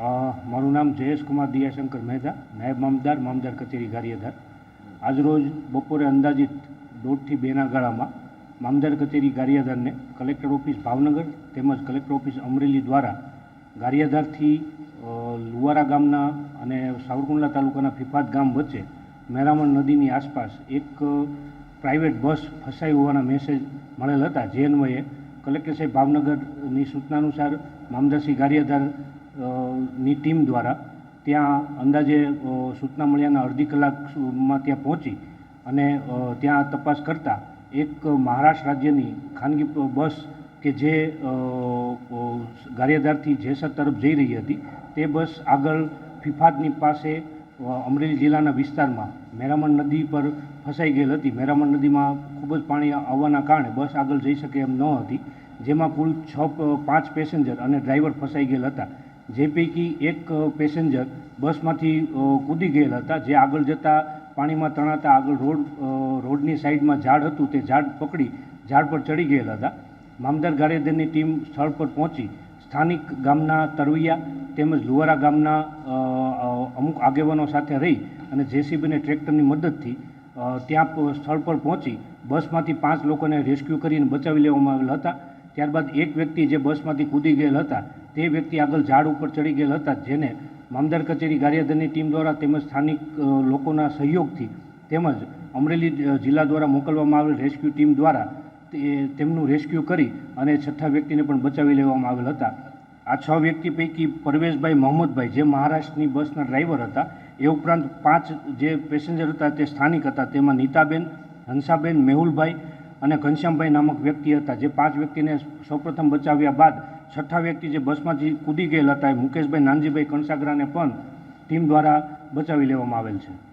મારું નામ જયેશ કુમાર દિયાશંકર મહેતા. નાયબ મામદાર મામદાર કચેરી ગારિયાધાર. આજરોજ બપોરે અંદાજિત દોઢથી બેના ગાળામાં મામદાર કચેરી ગારિયાધારને કલેક્ટર ઓફિસ ભાવનગર તેમજ કલેક્ટર ઓફિસ અમરેલી દ્વારા ગારિયાધારથી લુવારા ગામના અને સાવરકુંડલા તાલુકાના ફિફાત ગામ વચ્ચે મેરામણ નદીની આસપાસ એક પ્રાઇવેટ બસ ફસાઈ હોવાના મેસેજ મળેલ હતા. જે અન્વયે કલેક્ટર સાહેબ ભાવનગરની સૂચના અનુસાર મામદારસિંહ ગારિયાધાર ની ટીમ દ્વારા ત્યાં અંદાજે સૂચના મળ્યાના અડધી કલાકમાં ત્યાં પહોંચી અને ત્યાં તપાસ કરતા એક મહારાષ્ટ્ર રાજ્યની ખાનગી બસ કે જે ગારિયાધારથી જેસર તરફ જઈ રહી હતી, તે બસ આગળ ફિફાતની પાસે અમરેલી જિલ્લાના વિસ્તારમાં મેરામણ નદી પર ફસાઈ ગયેલ હતી. મેરામણ નદીમાં ખૂબ જ પાણી આવવાના કારણે બસ આગળ જઈ શકે એમ ન હતી, જેમાં કુલ છ પાંચ પેસેન્જર અને ડ્રાઈવર ફસાઈ ગયેલ હતા. જે પૈકી એક પેસેન્જર બસમાંથી કૂદી ગયેલ હતા. જે આગળ જતાં પાણીમાં તણાતા આગળ રોડ રોડની સાઈડમાં ઝાડ હતું તે ઝાડ પકડી ઝાડ પર ચડી ગયેલ હતા. મામદાર ગારેદરની ટીમ સ્થળ પર પહોંચી. સ્થાનિક ગામના તરવૈયા તેમજ લુવારા ગામના અમુક આગેવાનો સાથે રહી અને જેસીબીને ટ્રેક્ટરની મદદથી ત્યાં સ્થળ પર પહોંચી બસમાંથી પાંચ લોકોને રેસ્ક્યુ કરીને બચાવી લેવામાં આવેલા હતા. ત્યારબાદ એક વ્યક્તિ જે બસમાંથી કૂદી ગયેલ હતા તે વ્યક્તિ આગળ ઝાડ ઉપર ચડી ગયેલ હતા, જેને મામદાર કચેરી ગારિયાદરની ટીમ દ્વારા તેમજ સ્થાનિક લોકોના સહયોગથી તેમજ અમરેલી જિલ્લા દ્વારા મોકલવામાં આવેલ રેસ્ક્યુ ટીમ દ્વારા તેમનું રેસ્ક્યુ કરી અને છઠ્ઠા વ્યક્તિને પણ બચાવી લેવામાં આવેલ હતા. આ છ વ્યક્તિ પૈકી પરવેશભાઈ મોહમ્મદભાઈ, જે મહારાષ્ટ્રની બસના ડ્રાઈવર હતા, એ ઉપરાંત પાંચ જે પેસેન્જર હતા તે સ્થાનિક હતા, તેમાં નીતાબેન, હંસાબેન, મેહુલભાઈ અને ઘનશ્યામભાઈ નામક વ્યક્તિ હતા. જે પાંચ વ્યક્તિને સૌપ્રથમ બચાવ્યા બાદ છઠ્ઠા વ્યક્તિ જે બસમાંથી કૂદી ગયેલ હતા એ મુકેશભાઈ નાનજીભાઈ કણસાગરાને પણ ટીમ દ્વારા બચાવી લેવામાં આવેલ છે.